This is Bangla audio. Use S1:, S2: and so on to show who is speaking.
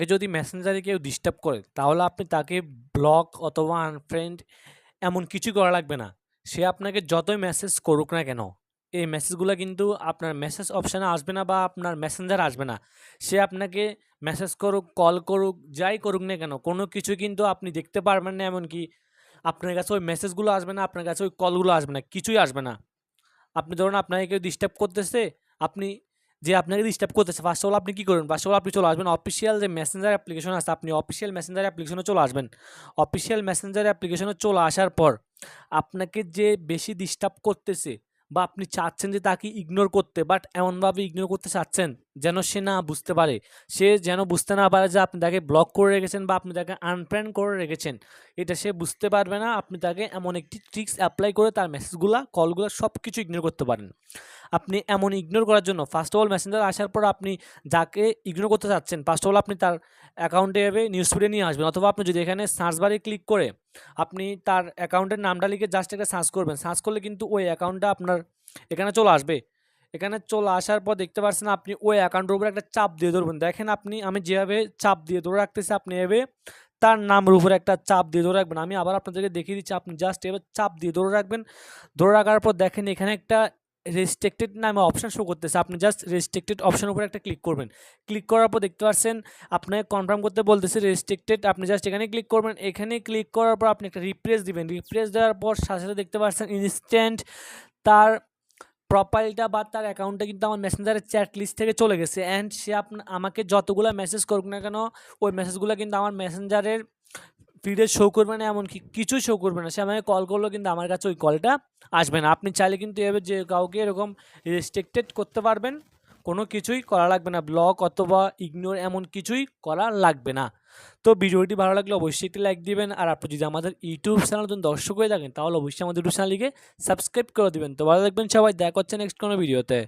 S1: তাকে যদি মেসেঞ্জারে কেউ ডিস্টার্ব করে, তাহলে আপনি তাকে ব্লক অথবা আনফ্রেন্ড এমন কিছু করা লাগবে না। সে আপনাকে যতই মেসেজ করুক না কেন, এই মেসেজগুলো কিন্তু আপনার মেসেজ অপশানে আসবে না বা আপনার মেসেঞ্জার আসবে না। সে আপনাকে মেসেজ করুক কল করুক, যাই করুক না কেন, কোনো কিছু কিন্তু আপনি দেখতে পারবেন না এমনকি আপনার কাছে ওই মেসেজগুলো আসবে না, আপনার কাছে ওই কলগুলো আসবে না, কিছুই আসবে না। আপনি ধরুন আপনাকে কেউ ডিস্টার্ব করতেছে, আপনি যে আপনাকে ডিস্টার্ব করতেছে। ফার্স্ট অফ অল আপনি কী করবেন? ফার্স্ট অফ অল আপনি চলে আসবেন। অফিসিয়াল যে মেসেঞ্জার অ্যাপ্লিকেশন আছে, আপনি অফিসিয়াল মেসেঞ্জার অ্যাপ্লিকেশনে চলে আসবেন। অফিসিয়াল মেসেঞ্জার অ্যাপ্লিকেশনে চলে আসার পর, আপনাকে যে বেশি ডিস্টার্ব করতেছে বা আপনি চাচ্ছেন যে তাকে ইগনোর করতে বাট এমনভাবে ইগনোর করতে চাচ্ছেন যেন সে না বুঝতে পারে। সে যেন বুঝতে না পারে যে আপনি তাকে ব্লক করে রেখেছেন বা আপনি তাকে আনফ্রেন্ড করে রেখেছেন। এটা সে বুঝতে পারবে না। আপনি তাকে এমন একটি ট্রিক্স অ্যাপ্লাই করে তার মেসেজগুলো কলগুলো সব কিছু ইগনোর করতে পারেন। আপনি এমন ইগনোর করার জন্য ফার্স্ট অফ অল মেসেঞ্জার আসার পর আপনি যাকে ইগনোর করতে চাচ্ছেন ফার্স্ট অফ অল আপনি তার অ্যাকাউন্টে নিউজ ফিডে নিয়ে আসবেন। অথবা আপনি যদি এখানে সার্চ বারে ক্লিক করে আপনি তার অ্যাকাউন্টের নামটা লিখে জাস্ট একটা সার্চ করবেন। সার্চ করলে কিন্তু ওই অ্যাকাউন্টটা আপনার এখানে চলে আসবে। এখানে চলে আসার পর দেখতে পাচ্ছেন আপনি ওই অ্যাকাউন্টের উপরে একটা চাপ দিয়ে ধরবেন। দেখেন আপনি, আমি যেভাবে চাপ দিয়ে ধরে রাখতেছি, আপনি এভাবে তার নামের উপরে একটা চাপ দিয়ে ধরে রাখবেন। আমি আবার আপনাদেরকে দেখিয়ে দিচ্ছি, আপনি জাস্ট এবার চাপ দিয়ে ধরে রাখবেন। ধরে রাখার পর দেখেন এখানে একটা রেস্ট্রিক্টেড নামে অপশান শো করতেছে। আপনি জাস্ট রেস্ট্রিক্টেড অপশানের উপরে একটা ক্লিক করবেন। ক্লিক করার পর দেখতে পাচ্ছেন আপনাকে কনফার্ম করতে বলতেছে রেস্ট্রিক্টেড আপনি জাস্ট এখানে ক্লিক করবেন। এখানে ক্লিক করার পর আপনি একটা রিপ্রেস দিবেন। রিপ্রেস দেওয়ার পর সাথে সাথে দেখতে পাচ্ছেন ইনস্ট্যান্ট তার প্রোফাইলটা বা তার অ্যাকাউন্টটা কিন্তু আমার মেসেঞ্জারের চ্যাট লিস্ট থেকে চলে গেছে। অ্যান্ড সে আপনা, আমাকে যতগুলো মেসেজ করুক না কেন, ওই মেসেজগুলো কিন্তু আমার মেসেঞ্জারের ফিডে শো করবে না, এমনকি কিছু শো করবে না। সে আমাকে কল করলেও কিন্তু আমার কাছে ওই কলটা আসবে না। আপনি চাইলে কিন্তু এভাবে যে কাউকে এরকম রেস্ট্রিক্টেড করতে পারবেন, কোনো কিছুই করা লাগবে না। ব্লক অথবা ইগনোর এমন কিছুই করা লাগবে না। তো ভিডিওটি ভালো লাগলে অবশ্যই একটি লাইক দিবেন, আর আপনি যদি আমাদের ইউটিউব চ্যানেল নতুন দর্শক হয়ে থাকেন, তাহলে অবশ্যই আমাদের ইউটিউব চ্যানেলটিকে সাবস্ক্রাইব করে দেবেন। তো ভালো লাগবেন সবাই, দেখা হচ্ছে নেক্সট কোনো ভিডিওতে